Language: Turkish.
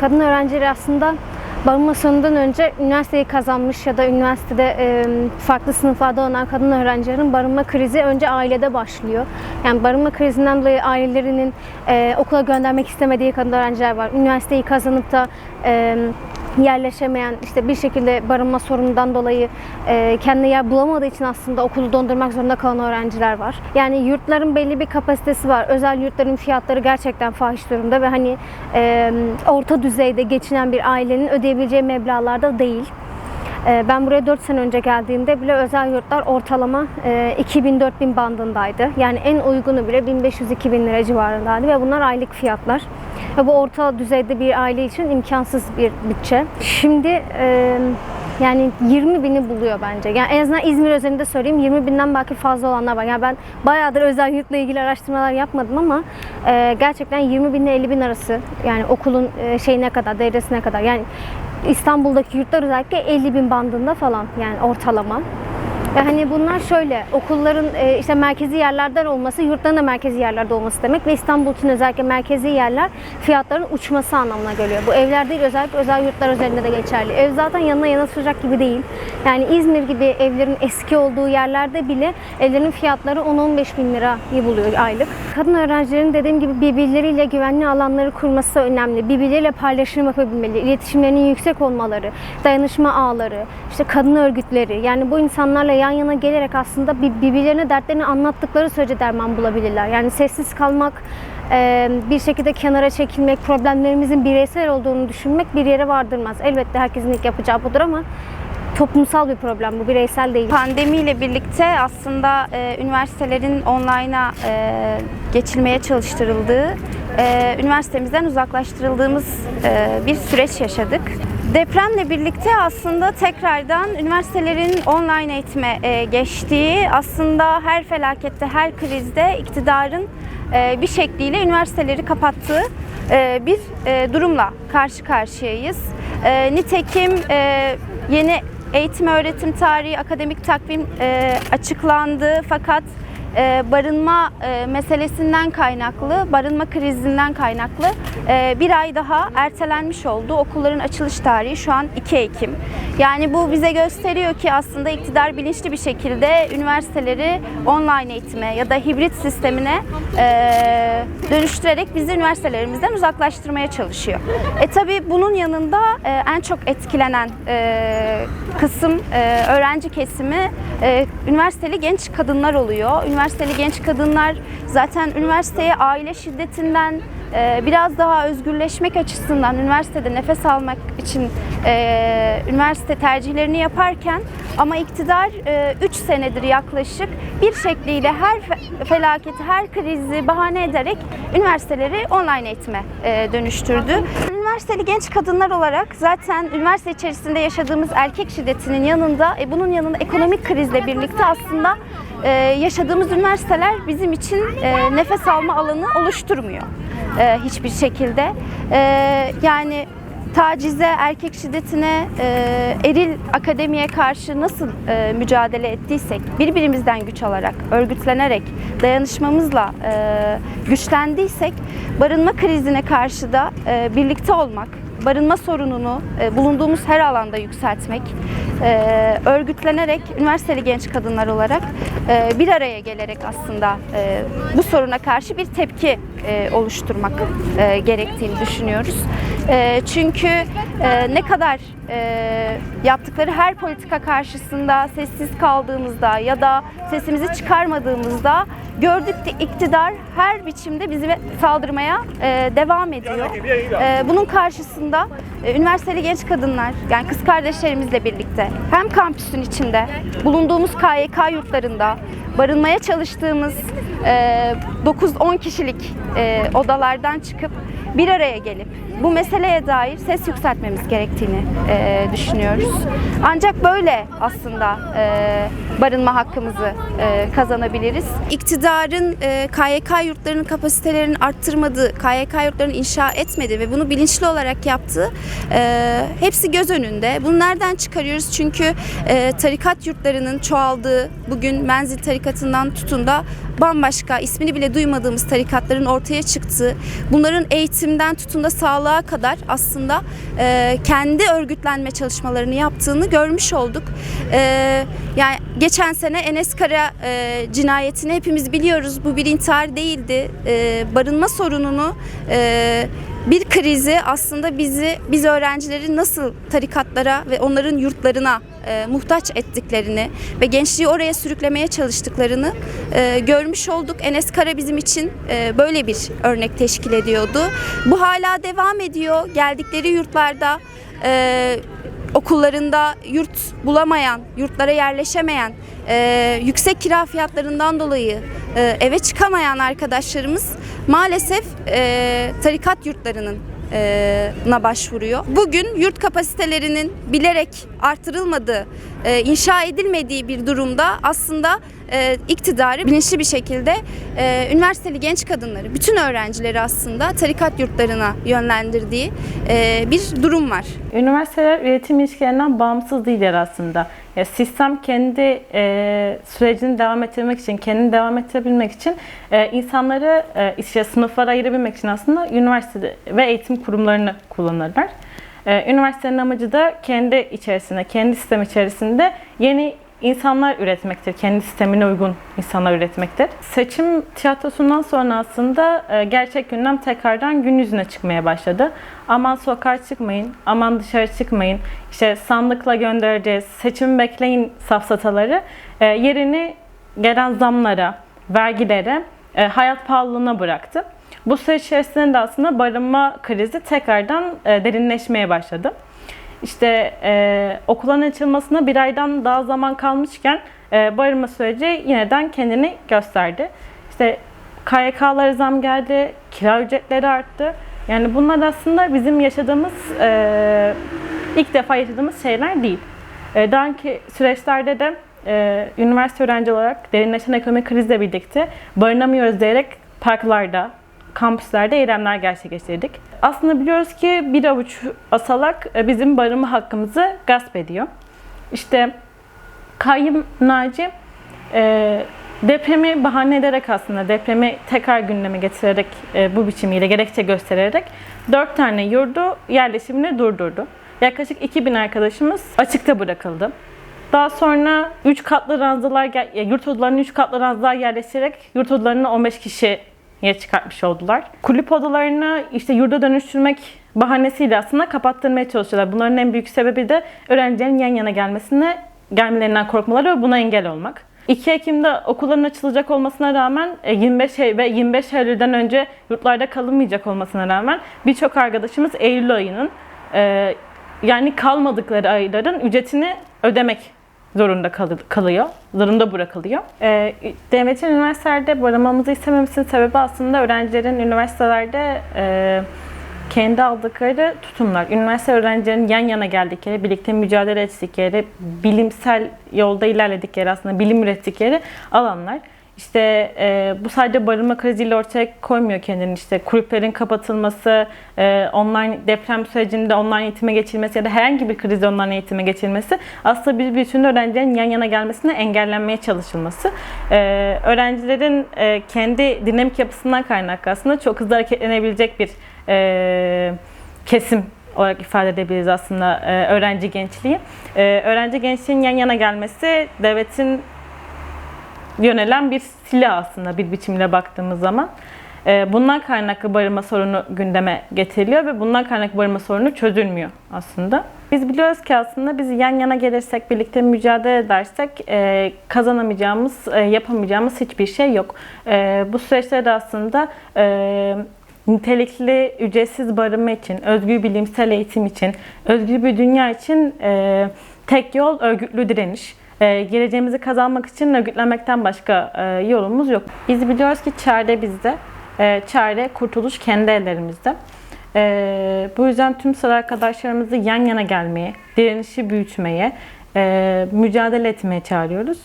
Kadın öğrencileri aslında barınma sorunundan önce üniversiteyi kazanmış ya da üniversitede e, farklı sınıflarda olan kadın öğrencilerin barınma krizi önce ailede başlıyor. Yani barınma krizinden dolayı ailelerinin e, okula göndermek istemediği kadın öğrenciler var. Üniversiteyi kazanıp da e, yerleşemeyen, işte bir şekilde barınma sorunundan dolayı e, kendine yer bulamadığı için aslında okulu dondurmak zorunda kalan öğrenciler var. Yani yurtların belli bir kapasitesi var. Özel yurtların fiyatları gerçekten fahiş durumda ve hani e, orta düzeyde geçinen bir ailenin ödeyebileceği meblağlarda değil. E, Ben buraya 4 sene önce geldiğimde bile özel yurtlar ortalama e, 2000-4000 bandındaydı. Yani en uygunu bile 1500-2000 lira civarındaydı ve bunlar aylık fiyatlar. Bu orta düzeyde bir aile için imkansız bir bütçe. Şimdi e, yani 20 bini buluyor bence. Yani en azından İzmir özelinde söyleyeyim 20 binden belki fazla olanlar var. Yani ben bayağıdır özel yurtla ilgili araştırmalar yapmadım ama e, gerçekten 20 bin ile 50 bin arası yani okulun e, şeyine kadar, devresine kadar. Yani İstanbul'daki yurtlar özellikle 50 bin bandında falan yani ortalama. Ve hani bunlar şöyle, okulların e, işte merkezi yerlerden olması, yurtların da merkezi yerlerde olması demek ve İstanbul için özellikle merkezi yerler fiyatların uçması anlamına geliyor. Bu evler değil, özellikle özel yurtlar üzerinde de geçerli. Ev zaten yanına yanaşacak gibi değil. Yani İzmir gibi evlerin eski olduğu yerlerde bile evlerin fiyatları 10-15 bin lirayı buluyor aylık. Kadın öğrencilerin dediğim gibi birbirleriyle güvenli alanları kurması önemli. Birbirleriyle paylaşım yapabilmeli, iletişimlerinin yüksek olmaları, dayanışma ağları, işte kadın örgütleri. Yani bu insanlarla yan yana gelerek aslında bir- birbirlerine dertlerini anlattıkları sürece derman bulabilirler. Yani sessiz kalmak, e, bir şekilde kenara çekilmek, problemlerimizin bireysel olduğunu düşünmek bir yere vardırmaz. Elbette herkesin ilk yapacağı budur ama toplumsal bir problem bu, bireysel değil. Pandemiyle birlikte aslında e, üniversitelerin online'a e, geçilmeye çalıştırıldığı, e, üniversitemizden uzaklaştırıldığımız e, bir süreç yaşadık. Depremle birlikte aslında tekrardan üniversitelerin online eğitime e, geçtiği, aslında her felakette, her krizde iktidarın e, bir şekliyle üniversiteleri kapattığı e, bir durumla karşı karşıyayız. Nitekim yeni eğitim öğretim tarihi, akademik takvim açıklandı fakat barınma e, meselesinden kaynaklı, barınma krizinden kaynaklı e, bir ay daha ertelenmiş oldu. Okulların açılış tarihi şu an 2 Ekim. Yani bu bize gösteriyor ki aslında iktidar bilinçli bir şekilde üniversiteleri online eğitime ya da hibrit sistemine e, dönüştürerek bizi üniversitelerimizden uzaklaştırmaya çalışıyor. E tabi bunun yanında en çok etkilenen kısım öğrenci kesimi üniversiteli genç kadınlar oluyor. Üniversiteli genç kadınlar zaten üniversiteye aile şiddetinden biraz daha özgürleşmek açısından üniversitede nefes almak için e, üniversite tercihlerini yaparken ama iktidar 3 senedir yaklaşık bir şekliyle her fe- felaketi, her krizi bahane ederek üniversiteleri online eğitime e, dönüştürdü. Üniversiteli genç kadınlar olarak zaten üniversite içerisinde yaşadığımız erkek şiddetinin yanında, e, bunun yanında ekonomik krizle birlikte aslında e, yaşadığımız üniversiteler bizim için e, nefes alma alanı oluşturmuyor e, hiçbir şekilde. E, yani tacize, erkek şiddetine, e, eril akademiye karşı nasıl e, mücadele ettiysek, birbirimizden güç alarak, örgütlenerek, dayanışmamızla e, güçlendiysek, barınma krizine karşı da e, birlikte olmak, barınma sorununu e, bulunduğumuz her alanda yükseltmek, e, örgütlenerek, üniversiteli genç kadınlar olarak bir araya gelerek aslında e, bu soruna karşı bir tepki e, oluşturmak e, gerektiğini düşünüyoruz. Çünkü ne kadar yaptıkları her politika karşısında sessiz kaldığımızda ya da sesimizi çıkarmadığımızda gördük ki iktidar her biçimde bizi saldırmaya devam ediyor. Bunun karşısında üniversiteli genç kadınlar yani kız kardeşlerimizle birlikte hem kampüsün içinde bulunduğumuz KYK yurtlarında barınmaya çalıştığımız e, 9-10 kişilik e, odalardan çıkıp bir araya gelip bu meseleye dair ses yükseltmemiz gerektiğini e, düşünüyoruz. Ancak böyle aslında e, barınma hakkımızı e, kazanabiliriz. İktidarın e, KYK yurtlarının kapasitelerini arttırmadığı, KYK yurtlarını inşa etmedi ve bunu bilinçli olarak yaptığı e, hepsi göz önünde. Bunu nereden çıkarıyoruz? Çünkü e, tarikat yurtlarının çoğaldığı, bugün menzil tarikatından tutun da bambaşka ismini bile duymadığımız tarikatların ortaya çıktığı, bunların eğitimden tutun da sağlığa kadar aslında e, kendi örgütlenme çalışmalarını yaptığını görmüş olduk. E, yani geçen sene Enes Kara e, cinayetini hepimiz biliyoruz. Bu bir intihar değildi. E, barınma sorununu e, bir krizi aslında bizi biz öğrencileri nasıl tarikatlara ve onların yurtlarına e, muhtaç ettiklerini ve gençliği oraya sürüklemeye çalıştıklarını e, görmüş olduk. Enes Kara bizim için e, böyle bir örnek teşkil ediyordu. Bu hala devam ediyor. Geldikleri yurtlarda e, okullarında yurt bulamayan, yurtlara yerleşemeyen, e, yüksek kira fiyatlarından dolayı e, eve çıkamayan arkadaşlarımız maalesef e, tarikat yurtlarının na başvuruyor. Bugün yurt kapasitelerinin bilerek artırılmadığı, inşa edilmediği bir durumda aslında iktidarı bilinçli bir şekilde üniversiteli genç kadınları, bütün öğrencileri aslında tarikat yurtlarına yönlendirdiği bir durum var. Üniversiteler üretim ilişkilerinden bağımsız değiller aslında. Ya sistem kendi e, sürecini devam ettirmek için, kendini devam ettirebilmek için e, insanları e, işte sınıflara ayırabilmek için aslında üniversite ve eğitim kurumlarını kullanırlar. E, üniversitenin amacı da kendi içerisinde, kendi sistem içerisinde yeni insanlar üretmektir. Kendi sistemine uygun insanlar üretmektir. Seçim tiyatrosundan sonra aslında e, gerçek gündem tekrardan gün yüzüne çıkmaya başladı. Aman sokağa çıkmayın, aman dışarı çıkmayın, işte sandıkla göndereceğiz, seçimi bekleyin safsataları e, yerini gelen zamlara, vergilere, e, hayat pahalılığına bıraktı. Bu süreç içerisinde de aslında barınma krizi tekrardan derinleşmeye başladı. İşte e, okulların açılmasına bir aydan daha zaman kalmışken e, barınma süreci yineden kendini gösterdi. İşte KYK'lara zam geldi, kira ücretleri arttı. Yani bunlar aslında bizim yaşadığımız, e, ilk defa yaşadığımız şeyler değil. E, daha önceki süreçlerde de e, üniversite öğrenci olarak derinleşen ekonomik krizle birlikte barınamıyoruz diyerek parklarda, kampüslerde eylemler gerçekleştirdik. Aslında biliyoruz ki bir avuç asalak e, bizim barınma hakkımızı gasp ediyor. İşte Kayyım Naci e, depremi bahane ederek aslında depremi tekrar gündeme getirerek e, bu biçimiyle gerekçe göstererek dört tane yurdu yerleşimini durdurdu. Yaklaşık 2000 arkadaşımız açıkta bırakıldı. Daha sonra 3 katlı ranzalar, e, yurt odalarına 3 katlı ranzalar yerleştirerek yurt odalarına 15 kişiye çıkartmış oldular. Kulüp odalarını işte yurda dönüştürmek bahanesiyle aslında kapattırmaya çalışıyorlar. Bunların en büyük sebebi de öğrencilerin yan yana gelmesine, gelmelerinden korkmaları ve buna engel olmak. 2 Ekim'de okulların açılacak olmasına rağmen e, 25 Eylül ve 25 Eylül'den önce yurtlarda kalınmayacak olmasına rağmen birçok arkadaşımız Eylül ayının e, yani kalmadıkları ayların ücretini ödemek zorunda kalı- kalıyor, zorunda bırakılıyor. Ee, devletin üniversitelerde barınmamızı istememesinin sebebi aslında öğrencilerin üniversitelerde e, kendi aldıkları tutumlar. Üniversite öğrencilerin yan yana geldikleri, birlikte mücadele ettikleri, bilimsel yolda ilerledikleri aslında bilim ürettikleri alanlar. İşte e, bu sadece barınma kriziyle ortaya koymuyor kendini. İşte kulüplerin kapatılması, e, online deprem sürecinde online eğitime geçilmesi ya da herhangi bir krizde online eğitime geçilmesi aslında bir bütün öğrencilerin yan yana gelmesine engellenmeye çalışılması. E, öğrencilerin e, kendi dinamik yapısından kaynaklı aslında çok hızlı hareketlenebilecek bir e, kesim olarak ifade edebiliriz aslında e, öğrenci gençliği. E, öğrenci gençliğin yan yana gelmesi devletin yönelen bir silah aslında bir biçimle baktığımız zaman. Ee, Bundan kaynaklı barınma sorunu gündeme getiriliyor ve bundan kaynaklı barınma sorunu çözülmüyor aslında. Biz biliyoruz ki aslında biz yan yana gelirsek, birlikte mücadele edersek e, kazanamayacağımız, e, yapamayacağımız hiçbir şey yok. E, Bu süreçte de aslında nitelikli, ücretsiz barınma için, özgür bilimsel eğitim için, özgür bir dünya için tek yol örgütlü direniş. Ee, geleceğimizi kazanmak için örgütlenmekten başka e, yolumuz yok. Biz biliyoruz ki çare bizde. E, çare, kurtuluş kendi ellerimizde. E, bu yüzden tüm sıra arkadaşlarımızı yan yana gelmeye, direnişi büyütmeye, e, mücadele etmeye çağırıyoruz.